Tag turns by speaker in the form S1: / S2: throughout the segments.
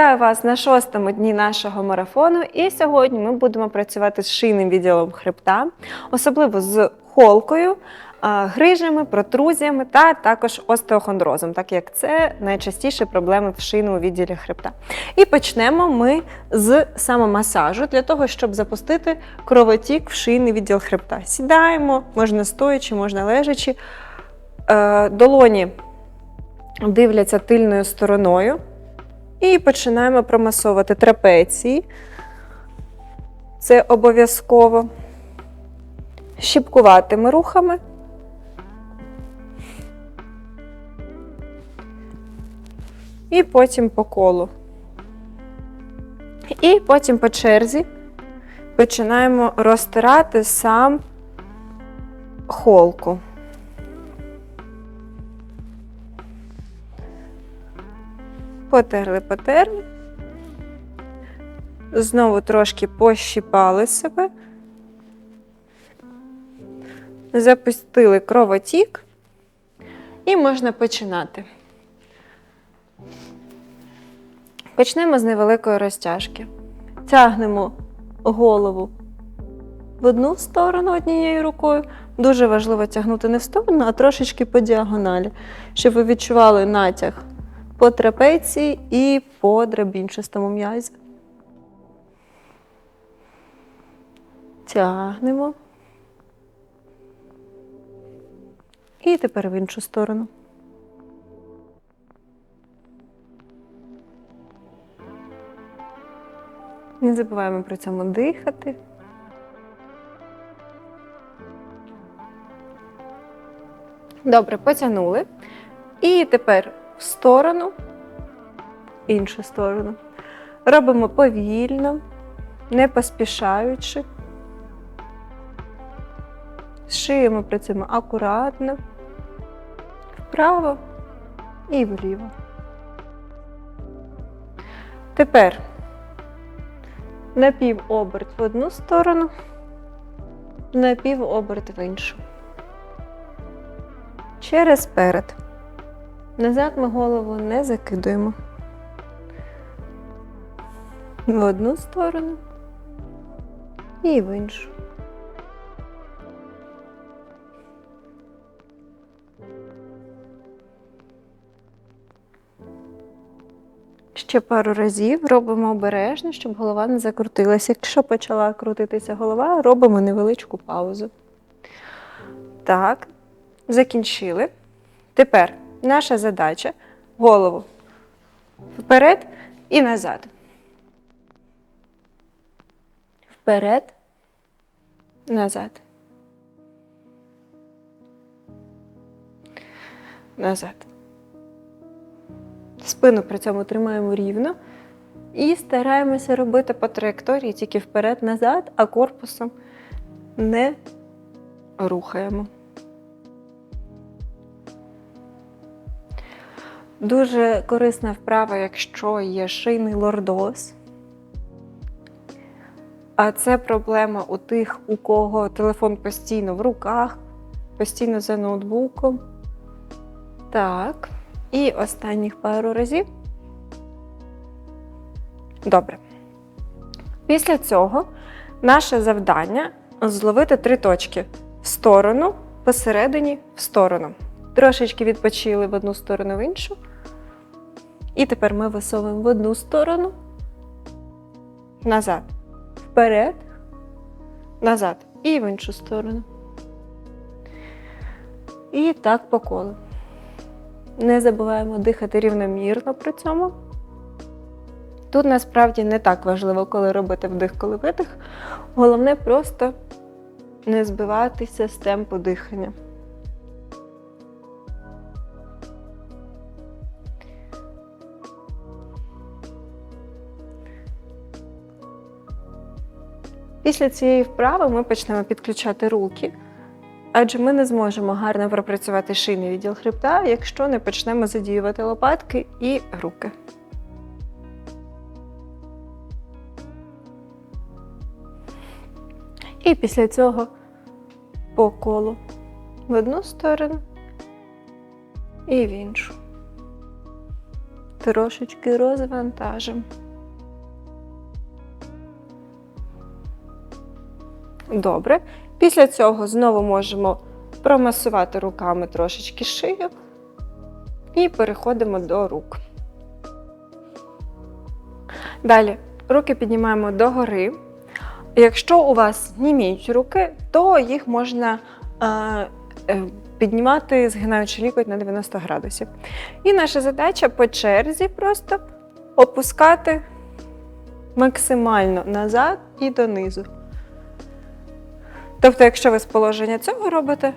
S1: Вітаю вас на шостому дні нашого марафону. І сьогодні ми будемо працювати з шийним відділом хребта, особливо з холкою, грижами, протрузіями та також остеохондрозом, так як це найчастіші проблеми в шийному відділі хребта. І почнемо ми з самомасажу для того, щоб запустити кровотік в шийний відділ хребта. Сідаємо, можна стоячи, можна лежачи. Е, Долоні дивляться тильною стороною. І починаємо промасовувати трапеції. Це обов'язково щіпкуватими рухами. І потім по колу. І потім по черзі починаємо розтирати сам холку. Потерли, потерли. Знову трошки пощіпали себе. Запустили кровотік. І можна починати. Почнемо з невеликої розтяжки. Тягнемо голову в одну сторону однією рукою. Дуже важливо тягнути не в сторону, а трошечки по діагоналі, щоб ви відчували натяг по трапеції і по драбінчастому м'язі. Тягнемо. І тепер в іншу сторону. Не забуваємо при цьому дихати. Добре, потягнули. І тепер в сторону, іншу сторону. Робимо повільно, не поспішаючи. Шиємо при цьому акуратно, вправо і вліво. Тепер напівоберт в одну сторону, напівоберт в іншу. Через перед. Назад ми голову не закидуємо. В одну сторону і в іншу. Ще пару разів робимо обережно, щоб голова не закрутилася. Якщо почала крутитися голова, робимо невеличку паузу. Так, закінчили. Тепер наша задача голову вперед і назад. Вперед, назад. Назад. Спину при цьому тримаємо рівно і стараємося робити по траєкторії тільки вперед-назад, а корпусом не рухаємо. Дуже корисна вправа, якщо є шийний лордоз. А це проблема у тих, у кого телефон постійно в руках, постійно за ноутбуком. Так. І останніх пару разів. Добре. Після цього наше завдання зловити три точки в сторону, посередині, в сторону. Трошечки відпочили в одну сторону, в іншу. І тепер ми висовуємо в одну сторону, назад, вперед, назад і в іншу сторону. І так по колу. Не забуваємо дихати рівномірно при цьому. Тут насправді не так важливо, коли робити вдих, коли видих. Головне просто не збиватися з темпу дихання. Після цієї вправи ми почнемо підключати руки. Адже ми не зможемо гарно пропрацювати шийний відділ хребта, якщо не почнемо задіювати лопатки і руки. І після цього по колу в одну сторону і в іншу. Трошечки розвантажимо. Добре. Після цього знову можемо промасувати руками трошечки шию і переходимо до рук. Далі руки піднімаємо догори. Якщо у вас німіють руки, то їх можна е, е, піднімати, згинаючи лікоть на 90 градусів. І наша задача по черзі просто опускати максимально назад і донизу. Тобто, якщо ви з положення цього робите,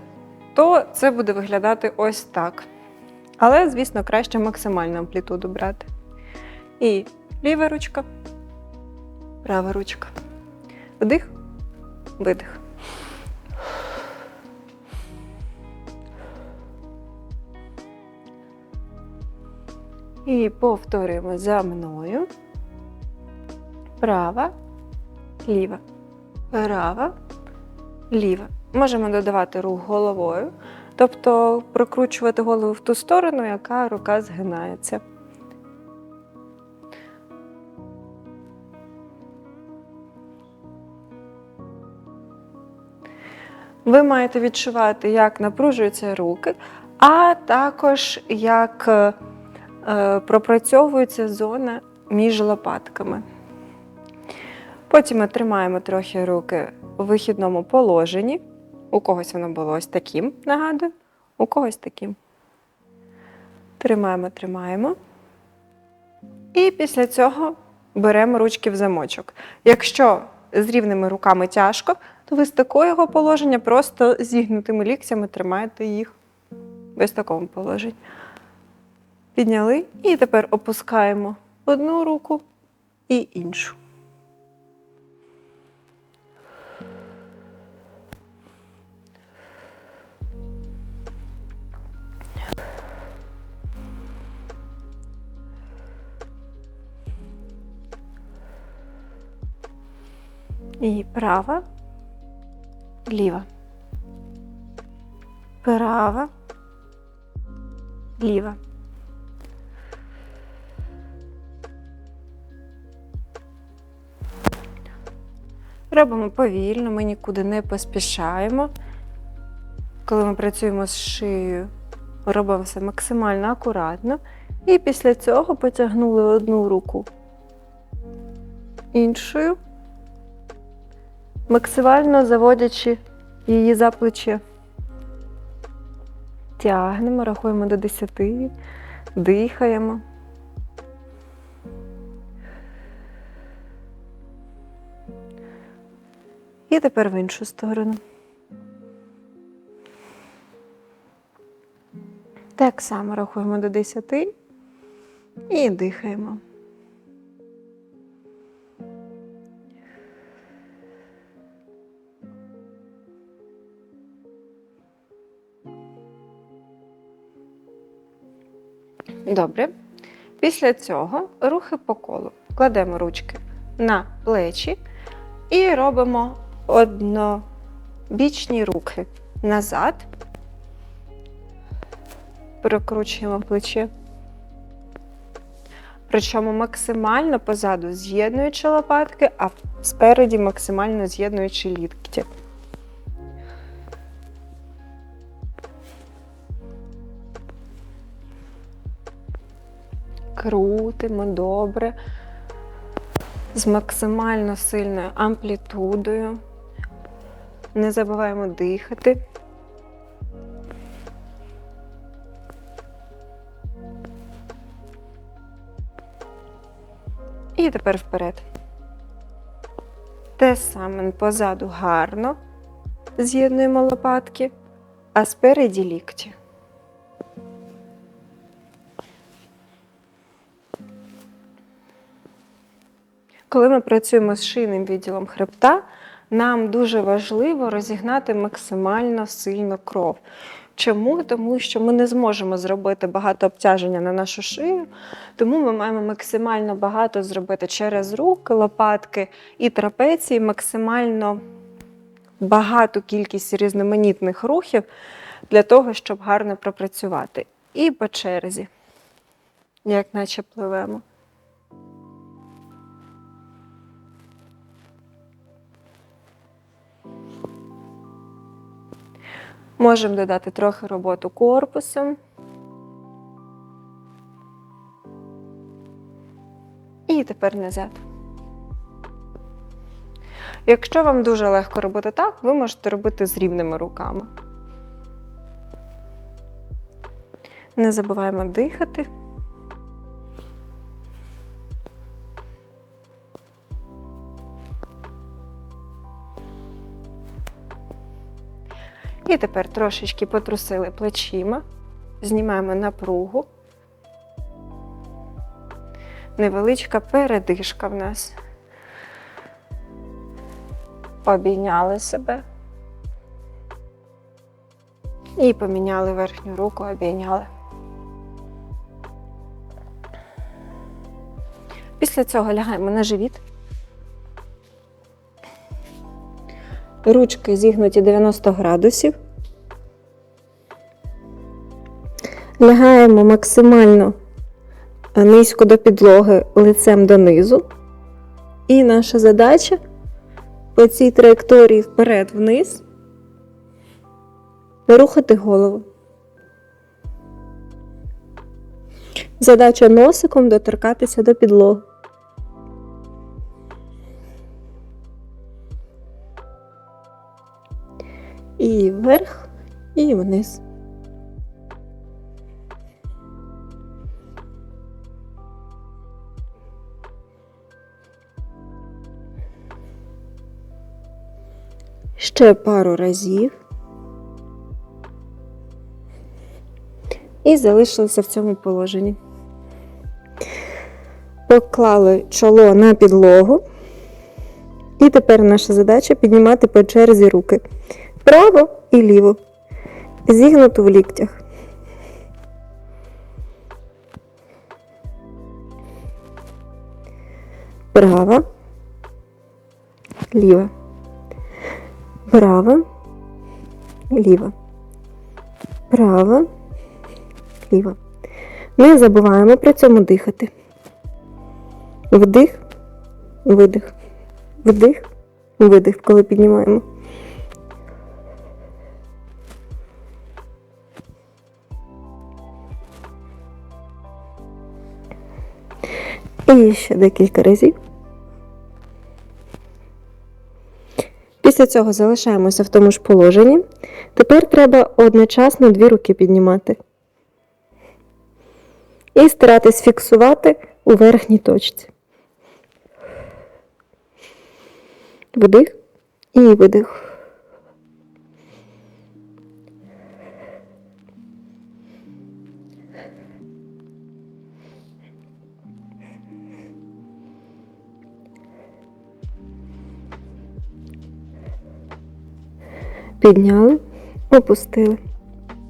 S1: то це буде виглядати ось так. Але, звісно, краще максимальну амплітуду брати. І ліва ручка, права ручка. Вдих, видих. І повторюємо за мною. Права, ліва, права, ліва. Можемо додавати рух головою, тобто прокручувати голову в ту сторону, яка рука згинається. Ви маєте відчувати, як напружуються руки, а також як е, пропрацьовується зона між лопатками. Потім ми тримаємо трохи руки у вихідному положенні. У когось воно було ось таким, нагадую, у когось таким. Тримаємо, тримаємо. І після цього беремо ручки в замочок. Якщо з рівними руками тяжко, то ви з такого положення просто зігнутими ліктями тримаєте їх в такому положенні. Підняли і тепер опускаємо одну руку і іншу. І права, ліва. Права, ліва. Робимо повільно, ми нікуди не поспішаємо. Коли ми працюємо з шиєю, робимо все максимально акуратно. І після цього потягнули одну руку іншою максимально заводячи її за плече. Тягнемо, рахуємо до 10, дихаємо. І тепер в іншу сторону. Так само рахуємо до 10 і дихаємо. Добре. Після цього рухи по колу. Кладемо ручки на плечі і робимо однобічні рухи назад. Прокручуємо плече. Причому максимально позаду з'єднуючи лопатки, а спереді максимально з'єднуючи лікті. Крутимо добре, з максимально сильною амплітудою. Не забуваємо дихати. І тепер вперед. Те саме позаду гарно з'єднуємо лопатки, а спереді лікті. Коли ми працюємо з шийним відділом хребта, нам дуже важливо розігнати максимально сильно кров. Чому? Тому що ми не зможемо зробити багато обтяження на нашу шию, тому ми маємо максимально багато зробити через руки, лопатки і трапеції, максимально багату кількість різноманітних рухів для того, щоб гарно пропрацювати. І по черзі. як наче пливемо. Можемо додати трохи роботу корпусом. І тепер назад. Якщо вам дуже легко робити так, ви можете робити з рівними руками. Не забуваємо дихати. І тепер трошечки потрусили плечима, знімаємо напругу. Невеличка передишка в нас. Обійняли себе. І поміняли верхню руку, обійняли. Після цього лягаємо на живіт. Ручки зігнуті 90 градусів. Лягаємо максимально низько до підлоги лицем донизу. І наша задача по цій траєкторії вперед-вниз рухати голову. Задача носиком доторкатися до підлоги. І вверх, і вниз. Ще пару разів. І залишилися в цьому положенні. Поклали чоло на підлогу. І тепер наша задача піднімати по черзі руки. Право і ліво. Зігнуто в ліктях. Права. Ліва. Права. Ліва. Права. Ліва. Не забуваємо при цьому дихати. Вдих, видих. Вдих, видих, коли піднімаємо. І ще декілька разів. Після цього залишаємося в тому ж положенні. Тепер треба одночасно дві руки піднімати. І старатись фіксувати у верхній точці. Вдих і видих. Підняли, опустили.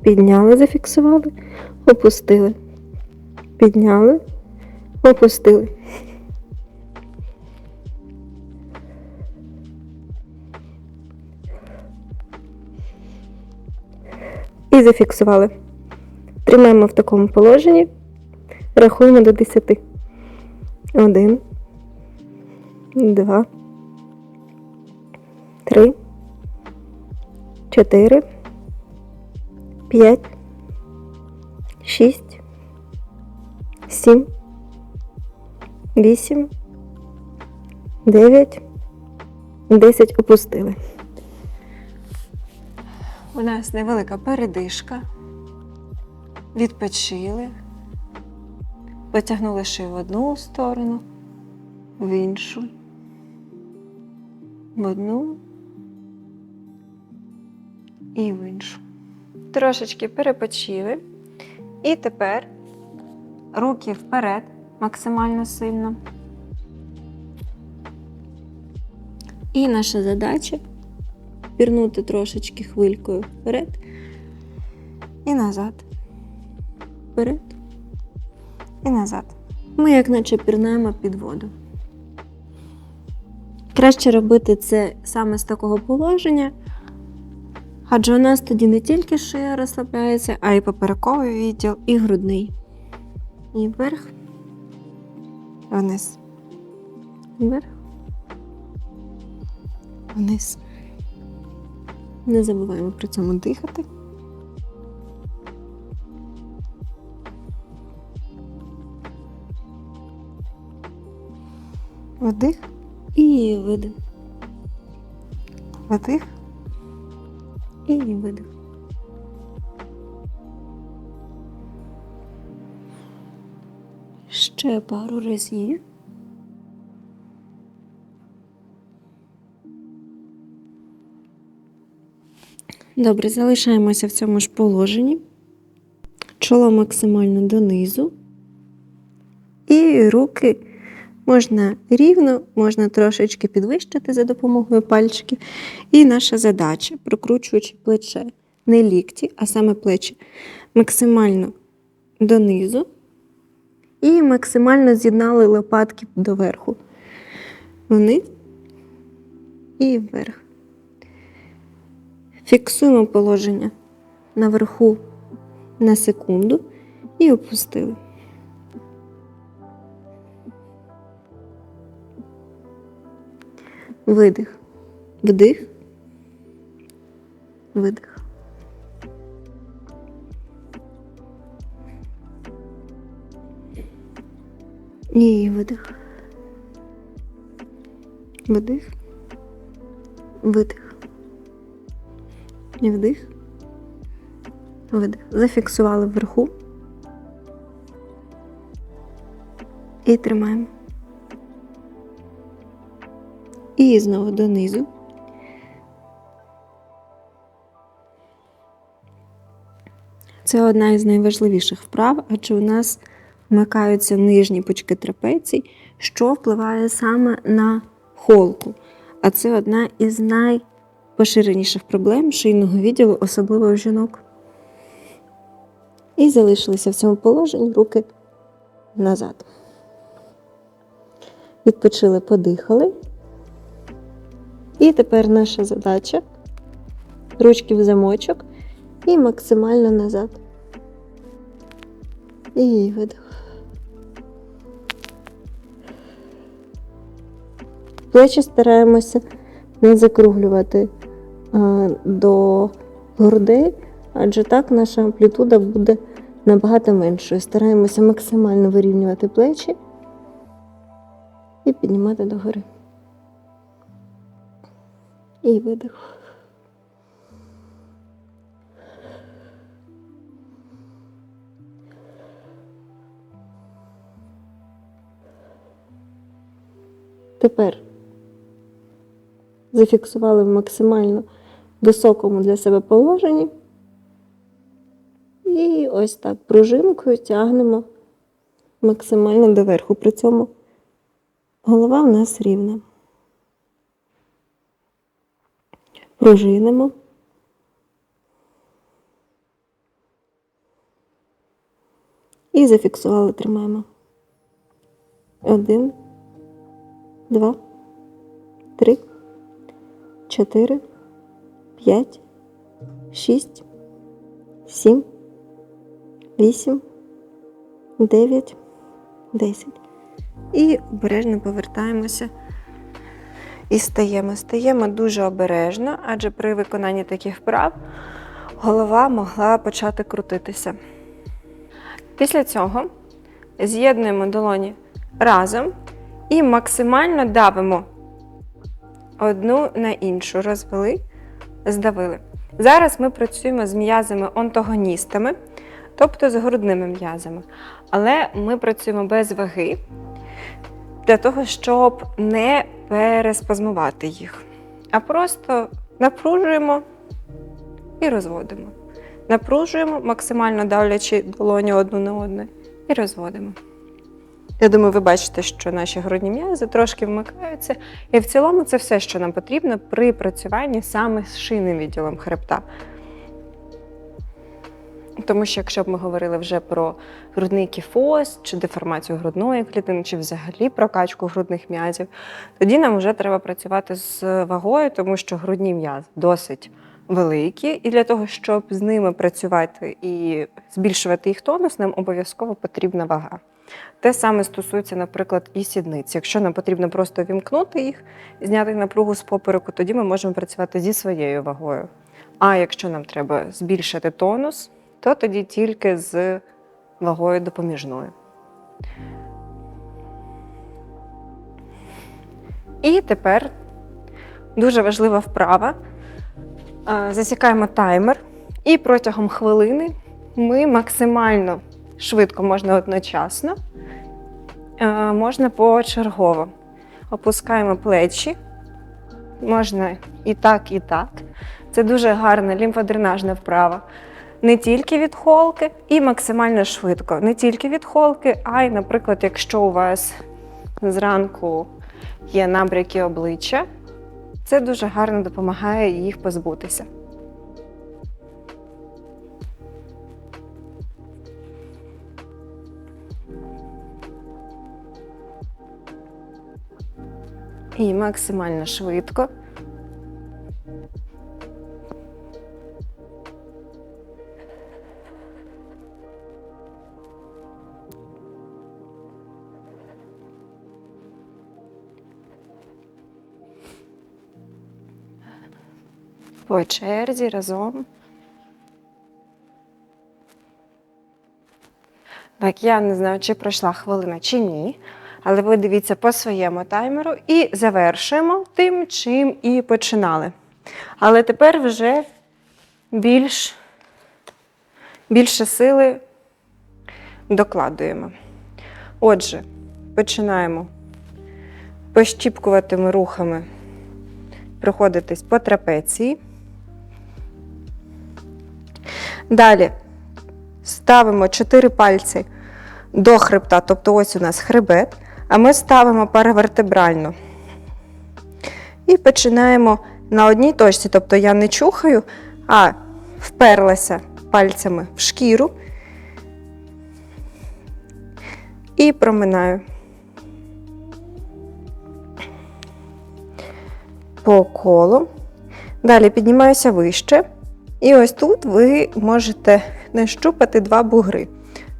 S1: Підняли, зафіксували, опустили. Підняли, опустили. І зафіксували. Тримаємо в такому положенні. Рахуємо до 10. Один. Два. Три. Чотири. П'ять. Шість. Сім. Вісім. Дев'ять. Десять. Опустили. У нас невелика передишка. Відпочили. Потягнули шию в одну сторону, в іншу. В одну і в іншу. Трошечки перепочили. І тепер руки вперед максимально сильно. І наша задача пірнути трошечки хвилькою вперед і назад. Вперед і назад. Ми, як наче пірнаємо під воду. Краще робити це саме з такого положення, адже у нас тоді не тільки шия розслабляється, а й поперековий відділ, і грудний. І вверх. Вниз. Вверх. Вниз. Не забуваємо при цьому дихати. Вдих і видих. Вдих і видих. Ще пару разів. Добре, залишаємося в цьому ж положенні. Чоло максимально донизу. І руки можна рівно, можна трошечки підвищити за допомогою пальчиків. І наша задача, прокручуючи плече, не лікті, а саме плечі, максимально донизу. І максимально з'єднали лопатки доверху. Вниз і вверх. Фіксуємо положення наверху на секунду і опустили. Видих. Вдих. Видих. І видих. Вдих. Видих. І вдих. Видих. Зафіксували вверху. І тримаємо. І знову донизу. Це одна із найважливіших вправ, адже у нас вмикаються нижні пучки трапецій, що впливає саме на холку. А це одна із найпоширеніших проблем шийного відділу, особливо у жінок. І залишилися в цьому положенні руки назад. Відпочили, подихали. І тепер наша задача ручки в замочок і максимально назад. І видих. Плечі стараємося не закруглювати до грудей, адже так наша амплітуда буде набагато меншою. Стараємося максимально вирівнювати плечі і піднімати догори. І видих. Тепер зафіксували в максимально високому для себе положенні. І ось так пружинкою тягнемо максимально доверху. При цьому голова в нас рівна. Пружинимо. І зафіксували, тримаємо. Один, два, три, чотири, п'ять, шість, сім, вісім, дев'ять, десять. І обережно повертаємося і стаємо. Стаємо дуже обережно, адже при виконанні таких вправ голова могла почати крутитися. Після цього з'єднуємо долоні разом і максимально давимо одну на іншу. Розвели, здавили. Зараз ми працюємо з м'язами онтогоністами, тобто з грудними м'язами. Але ми працюємо без ваги для того, щоб не переспазмувати їх. А просто напружуємо і розводимо. Напружуємо, максимально давлячи долоні одну на одну, і розводимо. Я думаю, ви бачите, що наші грудні м'язи трошки вмикаються. І в цілому це все, що нам потрібно при працюванні саме з шийним відділом хребта. Тому що якщо б ми говорили вже про грудний кіфоз, чи деформацію грудної клітини, чи взагалі прокачку грудних м'язів, тоді нам вже треба працювати з вагою, тому що грудні м'язи досить великі, і для того, щоб з ними працювати і збільшувати їх тонус, нам обов'язково потрібна вага. Те саме стосується, наприклад, і сідниць. Якщо нам потрібно просто вімкнути їх, зняти напругу з попереку, тоді ми можемо працювати зі своєю вагою. А якщо нам треба збільшити тонус, то тоді тільки з вагою допоміжною. І тепер дуже важлива вправа. Засікаємо таймер, і протягом хвилини ми максимально швидко можна одночасно, можна почергово. Опускаємо плечі, можна і так, і так. Це дуже гарна лімфодренажна вправа. Не тільки від холки, і максимально швидко. Не тільки від холки, а й, наприклад, якщо у вас зранку є набряки обличчя, це дуже гарно допомагає їх позбутися. І максимально швидко. По черзі разом. Так, я не знаю, чи пройшла хвилина чи ні. Але ви дивіться по своєму таймеру і завершуємо тим, чим і починали. Але тепер вже більш, більше сили докладуємо. Отже, починаємо пощіпкуватими рухами проходитись по трапеції. Далі ставимо 4 пальці до хребта, тобто ось у нас хребет, а ми ставимо паравертебрально. І починаємо на одній точці, тобто я не чухаю, а вперлася пальцями в шкіру і проминаю. По колу. Далі піднімаюся вище. І ось тут ви можете нащупати два бугри.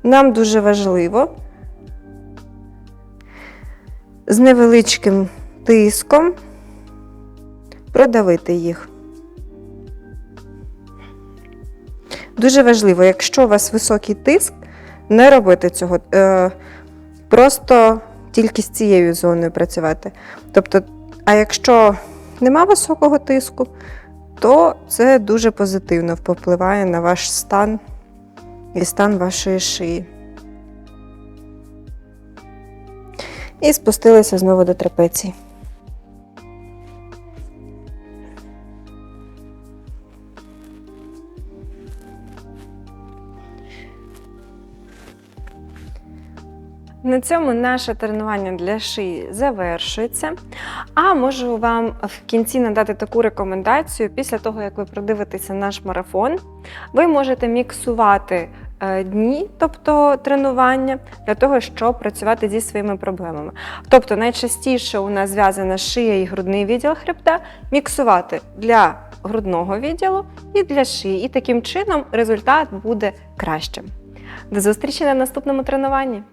S1: Нам дуже важливо з невеличким тиском продавити їх. Дуже важливо, якщо у вас високий тиск, не робити цього. Е, просто тільки з цією зоною працювати. Тобто, а якщо нема високого тиску, то це дуже позитивно впливає на ваш стан і стан вашої шиї. І спустилися знову до трапеції. На цьому наше тренування для шиї завершується. А можу вам в кінці надати таку рекомендацію: після того, як ви продивитеся наш марафон, ви можете міксувати е, дні, тобто тренування, для того, щоб працювати зі своїми проблемами. Тобто, найчастіше у нас зв'язана шия і грудний відділ хребта, міксувати для грудного відділу і для шиї. І таким чином результат буде кращим. До зустрічі на наступному тренуванні!